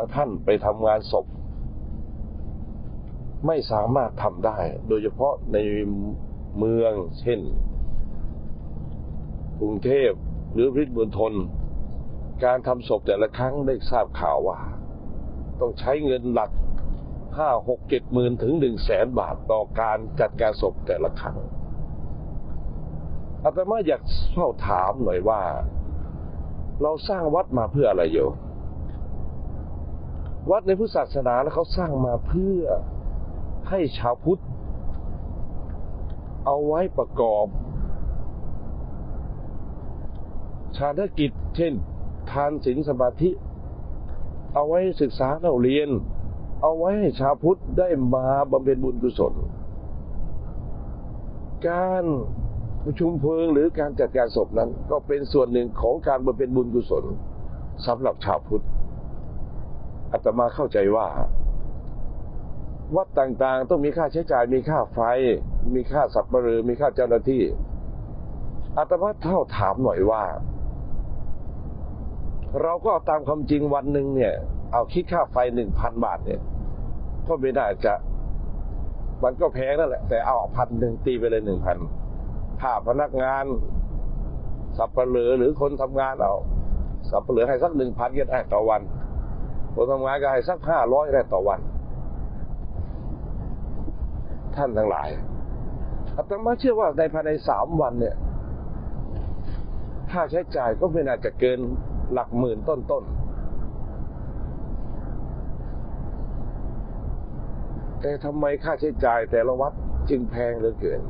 างท่านไปทำงานศพ ไม่สามารถทำได้ โดยเฉพาะในเมืองเช่น กรุงเทพหรือริษบุญทน การทำศพแต่ละครั้งได้ทราบข่าวว่า ต้องใช้เงินหลักห้าหกเจ็ดหมื่นถึงหนึ่งแสนบาทต่อการจัดการศพแต่ละครั้งอาตมาอยากสอบถามหน่อยว่า เราสร้างวัดมาเพื่ออะไรอยู่ วัดในพุทธศาสนาแล้วเขาสร้างมาเพื่อให้ชาวพุทธ เอาไว้ประกอบชาญกิจ เช่น ทานศีลสมาธิ เอาไว้ศึกษาเราเรียน เอาไว้ให้ชาวพุทธได้มาบำเพ็ญบุญกุศล การประชุมเพลิงหรือการจัดการศพนั้น ก็เป็นส่วนหนึ่งของการบำเพ็ญบุญกุศลสำหรับชาวพุทธ อาตมาเข้าใจว่า วัดต่างๆ ต้องมีค่าใช้จ่าย มีค่าไฟ มีค่าสับปะรือมีค่าเจ้าหน้าที่อาตมาเท่าถามหน่อยว่า เราก็เอาตามความจริงวันหนึ่งเนี่ย เอาคิดค่าไฟหนึ่งพันบาทเนี่ย ก็ไม่น่าจะ มันก็แพงนั่นแหละ แต่เอาพันหนึ่งตีไปเลยหนึ่งพันค่าพนักงาน สับปะเหลือหรือคนทำงานเอาสับปะเหลือให้สักหนึ่งพันก็ได้ต่อวัน คนทำงานก็ให้สักห้าร้อยได้ต่อวัน ท่านทั้งหลายอาตมาเชื่อว่าในภายในสามวันเนี่ย ค่าใช้จ่ายก็ไม่น่าจะเกินหลักหมื่นต้นๆ แต่ทำไมค่าใช้จ่ายแต่ละวัดจึงแพงเหลือเกิน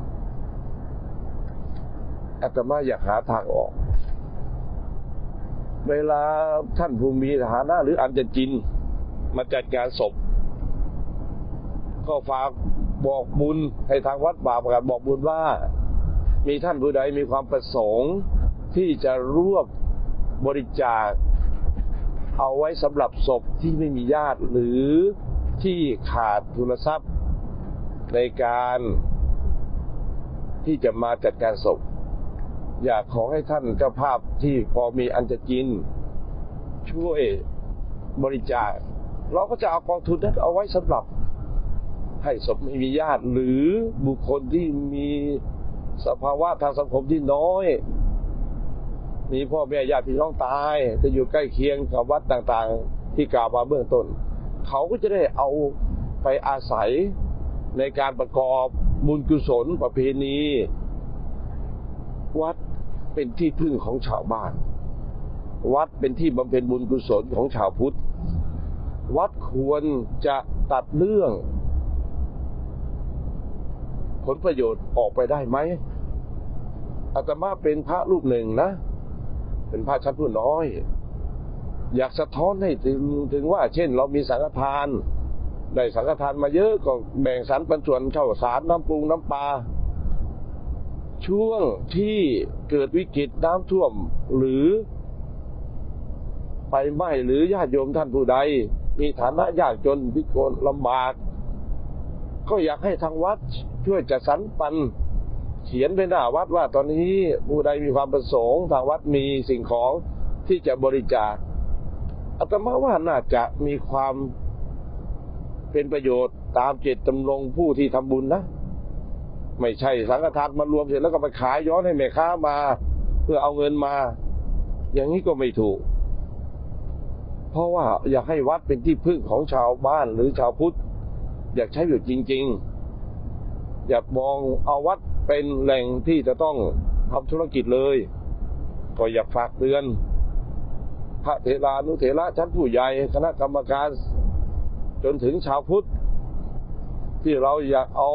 อาตมาอยากหาทางออก เวลาท่านภูมิฐานะหรืออันจะจิน มาจัดการศพ ก็ฝากบอกบุญให้ทางวัดบาประกาศบอกบุญว่า มีท่านผู้ใดมีความประสงค์ที่จะร่วมบริจาค เอาไว้สำหรับศพที่ไม่มีญาติหรือที่ขาดทุนทรัพย์ในการที่จะมาจัดการศพ อยากขอให้ท่านเจ้าภาพที่พอมีอันจะกิน ช่วยบริจาค เราก็จะเอากองทุนนั้นเอาไว้สำหรับ ให้ศพไม่มีญาติหรือบุคคลที่มีสภาวะทางสังคมที่น้อย มีพ่อแม่ญาติพี่น้องตาย จะอยู่ใกล้เคียงกับวัดต่างๆ ที่กล่าวมาเบื้องต้น เขาก็จะได้เอาไปอาศัยในการประกอบบุญกุศลประเพณี วัด เป็นที่พึ่งของชาวบ้าน วัดเป็นที่บำเพ็ญบุญกุศลของชาวพุทธ วัดควรจะตัดเรื่อง ผลประโยชน์ออกไปได้ไหมอาตมาเป็นพระรูปหนึ่งนะ เป็นพระชั้นผู้น้อย อยากสะท้อนให้ถึงถึงว่าเช่น เรามีสังฆทานได้สังฆทานมาเยอะก็แบ่งสรรปันส่วนเข้าสารน้ำปรุงน้ำปลา ช่วงที่เกิดวิกฤตน้ำท่วมหรือไฟไหม้หรือญาติโยมท่านผู้ใด มีฐานะยากจนพิกลลำบาก ก็อยากให้ทางวัดช่วยจัดสรรปัน เขียนไปหน้าวัดว่าตอนนี้ผู้ใดมีความประสงค์ ทางวัดมีสิ่งของที่จะบริจาคอาตมาว่าน่าจะมีความเป็นประโยชน์ตามเจตจำลงผู้ที่ทำบุญนะ ไม่ใช่สังฆทานมารวมเสร็จแล้วก็ไปขายย้อนให้แม่ค้ามา เพื่อเอาเงินมา อย่างนี้ก็ไม่ถูก เพราะว่าอยากให้วัดเป็นที่พึ่งของชาวบ้านหรือชาวพุทธ อยากใช้อยู่จริง ๆ อยากมองเอาวัดเป็นแหล่งที่จะต้องทำธุรกิจเลย ก็อยากฝากเตือน พระเถรานุเถระชั้นผู้ใหญ่คณะกรรมการจนถึงชาวพุทธ ที่เราอยากเอา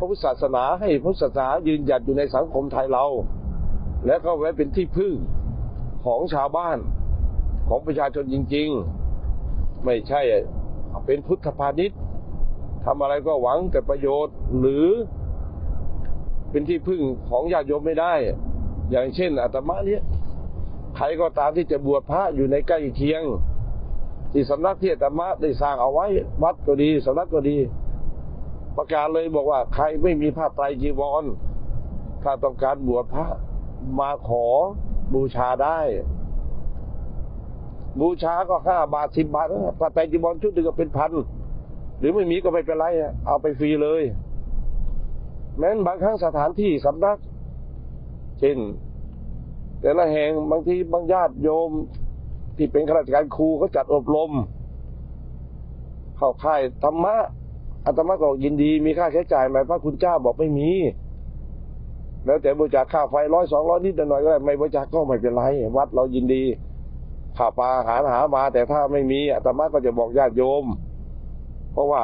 พระพุทธศาสนาให้พุทธศาสนายืนหยัดอยู่ในสังคมไทยเรา และก็ไว้เป็นที่พึ่งของชาวบ้านของประชาชนจริง ๆ ไม่ใช่เป็นพุทธพาณิชย์ทำอะไรก็หวังแต่ประโยชน์หรือเป็นที่พึ่งของญาติโยมไม่ได้ อย่างเช่นอาตมาเนี่ยใครก็ตามที่จะบวชพระอยู่ในใกล้เคียง ที่สำนักที่อาตมาได้สร้างเอาไว้ วัดก็ดีสำนักก็ดี ประกาศเลยบอกว่า ใครไม่มีผ้าไตรจีวร ถ้าต้องการบวชพระมาขอบูชาได้ บูชาก็ห้าบาทสิบบาทผ้าไตรจีวรชุดหนึ่งก็เป็นพันหรือไม่มีก็ไม่เป็นไรเอาไปฟรีเลย แม้นบางครั้งสถานที่สำนัก เช่น แต่ละแห่งบางทีบางญาติโยมที่เป็นข้าราชการครูเขาจัดอบรม เข้าค่ายธรรมะ อาตมาก็ยินดีมีค่าใช้จ่ายไหมพระคุณเจ้าบอกไม่มี แล้วแต่บริจาคค่าไฟร้อยสองร้อยนิดหน่อยก็ได้ไม่บริจาคก็ไม่เป็นไร วัดเรายินดีข้าปลาอาหารหามา แต่ถ้าไม่มีอาตมาก็จะบอกญาติโยม เพราะว่า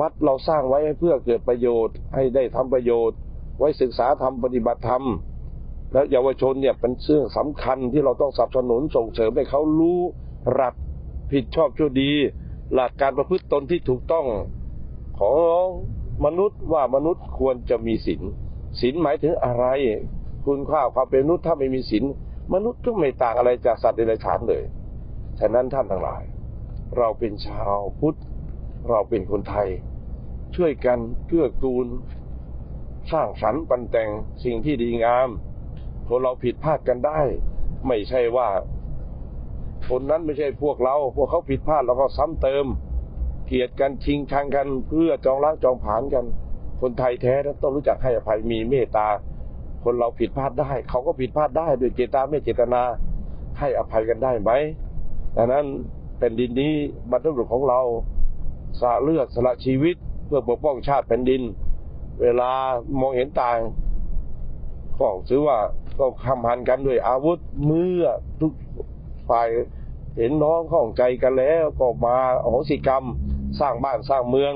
วัดเราสร้างไว้เพื่อเกิดประโยชน์ ให้ได้ทำประโยชน์ ไว้ศึกษาธรรมปฏิบัติธรรมและเยาวชนเนี่ยเป็นเรื่องสำคัญที่เราต้องสนับสนุนส่งเสริมให้เขารู้หลักผิดชอบชั่วดี หลักการประพฤติตนที่ถูกต้อง ของมนุษย์ว่ามนุษย์ควรจะมีศีลศีลหมายถึงอะไร คุณค่าความเป็นมนุษย์ถ้าไม่มีศีลมนุษย์ก็ไม่ต่างอะไรจากสัตว์เดรัจฉานเลยฉะนั้นท่านทั้งหลาย เราเป็นชาวพุทธ เราเป็นคนไทย ช่วยกันเกื้อกูล สร้างสรรค์ปันแต่งสิ่งที่ดีงามคนเราผิดพลาดกันได้ ไม่ใช่ว่า คนนั้นไม่ใช่พวกเรา พวกเขาผิดพลาดเราก็ซ้ำเติม เกลียดกันชิงชังกันเพื่อจองล้างจองผานกัน คนไทยแท้ต้องรู้จักให้อภัยมีเมตตา คนเราผิดพลาดได้ เขาก็ผิดพลาดได้โดยเจตนาไม่เจตนาให้อภัยกันได้ไหมดังนั้นแผ่นดินนี้บรรพบุรุษของเราสละเลือดสละชีวิตเพื่อปกป้องชาติแผ่นดิน เวลามองเห็นต่างก็ถือว่าก็คำหันกันด้วยอาวุธเมื่อทุกฝ่ายเห็นน้องข้องใจกันแล้วก็มาอโหสิกรรม สร้างบ้านสร้างเมือง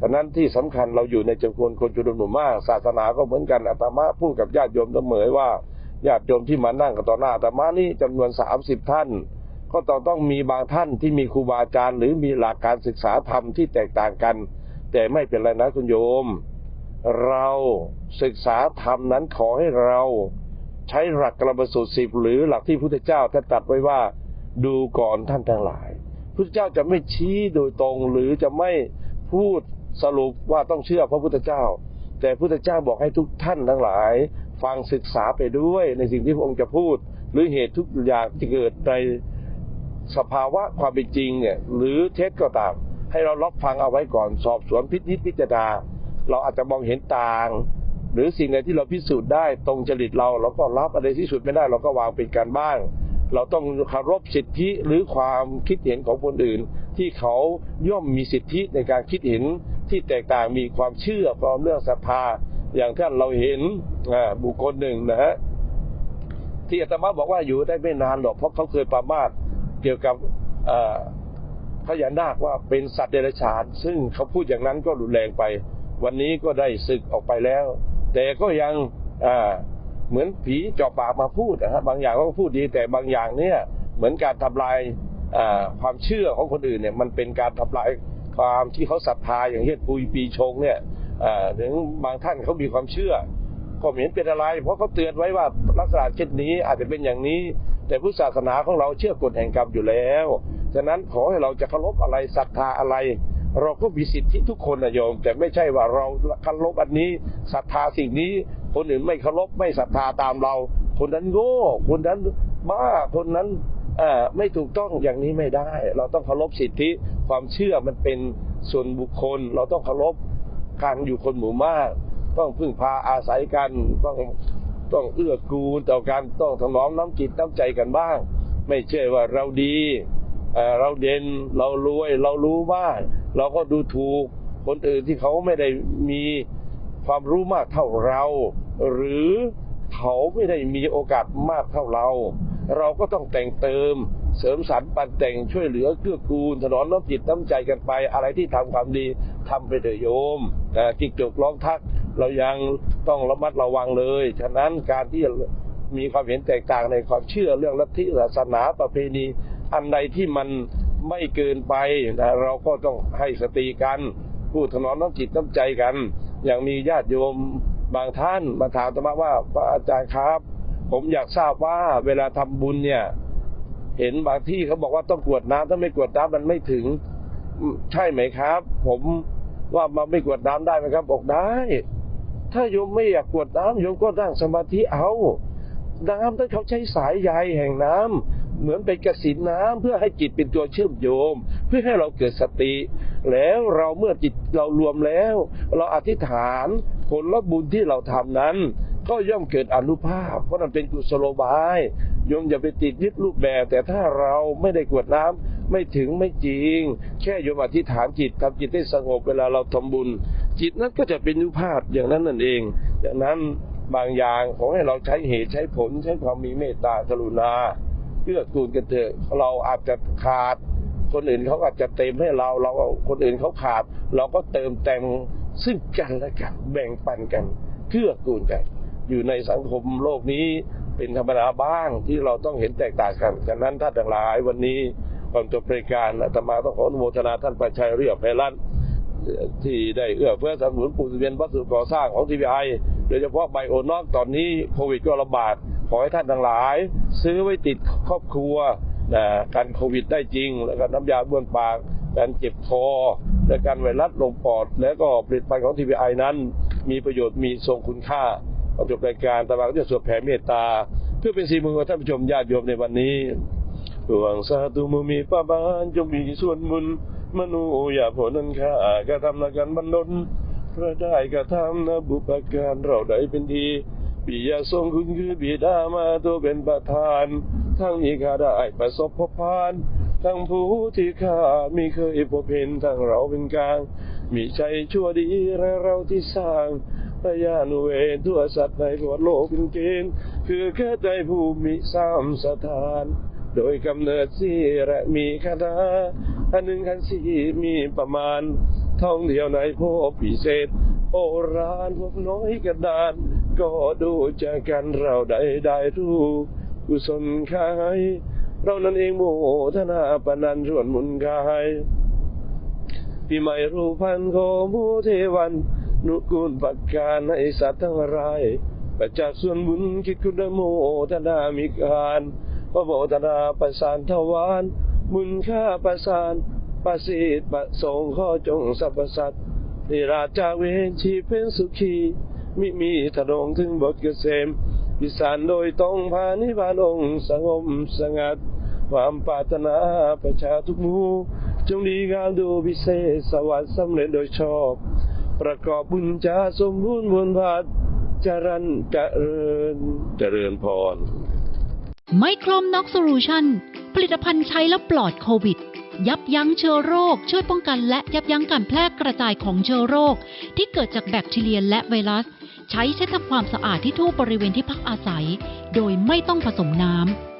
ฉะนั้นที่สำคัญเราอยู่ในจำนวนคนจุดหมู่มาก ศาสนาก็เหมือนกันอาตมาพูดกับญาติโยมเสมอว่าญาติโยมที่มานั่งกันต่อหน้าอาตมานี่จำนวนสามสิบท่าน ก็ต้องต้องมีบางท่านที่มีครูบาอาจารย์ หรือมีหลักการศึกษาธรรมที่แตกต่างกัน แต่ไม่เป็นไรนะคุณโยม เราศึกษาธรรมนั้นขอให้เราใช้หลักกระบสูตรสิบหรือหลักที่พุทธเจ้าท่านตรัดไว้ว่า ดูก่อนท่านทั้งหลาย พุทธเจ้าจะไม่ชี้โดยตรงหรือจะไม่พูดสรุปว่าต้องเชื่อพระพุทธเจ้า แต่พุทธเจ้าบอกให้ทุกท่านทั้งหลาย ฟังศึกษาไปด้วยในสิ่งที่พระองค์จะพูด หรือเหตุทุกอย่างที่เกิดในสภาวะความเป็นจริงเนี่ยหรือเท็จก็ตาม ให้เรารับฟังเอาไว้ก่อนสอบสวนพิจิตพิจารณาเราอาจจะมองเห็นต่าง หรือสิ่งใดที่เราพิสูจน์ได้ตรงจริตเราเราก็รับอะไรที่สุดไม่ได้ เราก็วางเป็นการบ้าง เราต้องเคารพสิทธิหรือความคิดเห็นของคนอื่น ที่เขาย่อมมีสิทธิในการคิดเห็นที่แตกต่างมีความเชื่อความเรื่องศรัทธาอย่างที่เราเห็นบุคคลหนึ่งนะฮะที่อาตมาบอกว่าอยู่ได้ไม่นานหรอกเพราะเขาเคยประมาทเกี่ยวกับพญานาคว่าเป็นสัตว์เดรัจฉาน ซึ่งเขาพูดอย่างนั้นก็รุนแรงไป วันนี้ก็ได้ศึกออกไปแล้ว แต่ก็ยังอ่า เหมือนผีจาะปากมาพูดนะฮะบางอย่างก็พูดดีแต่บางอย่างเนี่ยเหมือนการทำลายความเชื่อของคนอื่นเนี่ยมันเป็นการทำลายความที่เขาศรัทธาอย่างเช่นปุยปีชงเนี่ยถึงบางท่านเขามีความเชื่อก็เห็นเป็นอะไร เพราะเขาเตือนไว้ว่าลักษณะเช่นนี้อาจจะเป็นอย่างนี้ แต่พุทธศาสนาของเราเชื่อกฎแห่งกรรมอยู่แล้วฉะนั้นขอให้เราจะเคารพอะไรศรัทธาอะไร เราก็มีสิทธิทุกคนนะโยม แต่ไม่ใช่ว่าเราเคารพอันนี้ศรัทธาสิ่งนี้ คนอื่นไม่เคารพไม่ศรัทธาตามเรา คนนั้นโง่คนนั้นบ้าคนนั้นเอ่อไม่ถูกต้องอย่างนี้ไม่ได้ เราต้องเคารพสิทธิความเชื่อมันเป็นส่วนบุคคล เราต้องเคารพการอยู่คนหมู่มาก ต้องพึ่งพาอาศัยกันต้องต้องเอื้อกูลต่อกันต้องถนอมน้ำจิตน้ำใจกันบ้าง ไม่ใช่ว่าเราดีเอ่อเราเด่นเรารวยเรารู้บ้างเราก็ดูถูกคนอื่นที่เขาไม่ได้มีความรู้มากเท่าเรา หรือเขาไม่ได้มีโอกาสมากเท่าเรา เราก็ต้องแต่งเติม เสริมสรรปันแต่งช่วยเหลือเกื้อกูลถนอมน้ำจิตน้ำใจกันไป อะไรที่ทำความดีทำไปเถอะโยมแต่จิกจกร้องทัก เรายังต้องระมัดระวังเลย ฉะนั้นการที่มีความเห็นแตกต่างในความเชื่อเรื่องลัทธิศาสนาประเพณี อันใดที่มันไม่เกินไปนะเราก็ต้องให้สติกัน พูดถนอมน้ำจิตน้ำใจกัน อย่างมีญาติโยม บางท่านมาถามธรรมะว่าพระอาจารย์ครับ ผมอยากทราบว่าเวลาทำบุญเนี่ย เห็นบางที่เขาบอกว่าต้องกวดน้ำถ้าไม่กวดน้ำมันไม่ถึง ใช่ไหมครับ ผมว่ามาไม่กวดน้ำได้ไหมครับบอกได้ ถ้าโยมไม่อยากกวดน้ำโยมก็นั่งสมาธิเอาน้ำถ้าเขาใช้สายใยแห่งน้ำเหมือนเป็นกระสินน้ำเพื่อให้จิตเป็นตัวเชื่อมโยงเพื่อให้เราเกิดสติ แล้วเราเมื่อจิตเรารวมแล้ว เราอธิษฐาน ผลลบุญที่เราทำนั้น ก็ย่อมเกิดอนุภาพ เพราะมันเป็นกุศโลบายโยมอย่าไปติดยึดรูปแบบ แต่ถ้าเราไม่ได้กวดน้ำไม่ถึงไม่จริง แค่โยมอธิษฐานจิตทำจิตให้สงบเวลาเราทำบุญ จิตนั้นก็จะเป็นอนุภาพอย่างนั้นนั่นเองอย่างนั้นบางอย่างขอให้เราใช้เหตุใช้ผลใช้ความมีเมตตากรุณาเพื่อกูลกันเถอะเราอาจจะขาด คนอื่นเขาอาจจะเต็มให้เราเราคนอื่นเขาขาด เราก็เติมแต่ง ซึ่งกันและกันแบ่งปันกันเพื่อกูลกัน อยู่ในสังคมโลกนี้เป็นธรรมดาบ้างที่เราต้องเห็นแตกต่างกันฉะนั้นท่านทั้งหลายวันนี้ก่อนจบรายการอาตมาต้องขออนุโมทนาท่านประชัยเรียบไพรันที่ได้เอื้อเฟื้อสนับสนุนปูนซีเมนวัสดุก่อสร้างของทีวีไอโดยเฉพาะไบโอนอกตอนนี้โควิดก็ระบาดขอให้ท่านทั้งหลาย ซื้อไว้ติดครอบครัวนะการโควิดได้จริง แล้วก็น้ำยาบ้วนปาก การเจ็บคอและการไวรัสลงปอด แล้วก็ผลิตภัณฑ์ของทีวีไอนั้น มีประโยชน์มีทรงคุณค่าก่อนจบรายการตะวันก็จะสวดแผ่เมตตา เพื่อเป็นสีมือของท่านผู้ชมญาติโยมในวันนี้หวังสาธุมุมีป้าบานจงมีส่วนบุญมนุอย่าผลนั้นข้ากระทำละกันบรรลนพระได้กระทำนะบุปการเราได้เป็นทีปิยทรงคุณคือบิดามาตัวเป็นประธาน ทั้งนี้ข้าได้ประสบพบพาน ทั้งผู้ที่ข้ามีเคยพบเห็นทั้งเราเป็นกลางมีใจชั่วดีและเราที่สร้างพยานุเวทั่วสัตว์ในทั่วโลกเป็นเกณฑ์คือแค่ใจผู้มีสามสถาน โดยกำเนิดสี่และมีคาถาอันหนึ่งคันสี่มีประมาณ ท่องเที่ยวในพบพิเศษ โอรานพบน้อยกระดาน ก็ดูจากกันเราได้ได้รู้กุศลคาย เรานั้นเองโมทนาปนันส่วนมุนกายที่ไม่รู้พันโคมูเทวัน นุกูลปักการให้สัตว์ทั้งหลายประจักษ์ส่วนบุญคิดคุณโมทนามีการพระโมทนาประสานทวารมุนค่าประสานประสิทธิ์ประสงค์ข้อจงสรรพสัตว์นิราชาเวนชีเป็นสุขีมิมีถนงถึงบทเกษมพิสารโดยตรงพานิพพานองค์สงบสงัด ความปรารถนาประชาทุกหมู่จงดีงามดูพิเศษสวัสดิ์สำเร็จโดยชอบ ประกอบบุญจาสมบูรณ์บนพัดจรันเจริญเจริญพร ไมโครมน็อกโซลูชันผลิตภัณฑ์ใช้แล้วปลอดโควิด ยับยั้งเชื้อโรค ช่วยป้องกันและยับยั้งการแพร่กระจายของเชื้อโรค ที่เกิดจากแบคทีเรียและไวรัส ใช้เช็ดทำความสะอาดที่ทั่วบริเวณที่พักอาศัย โดยไม่ต้องผสมน้ำ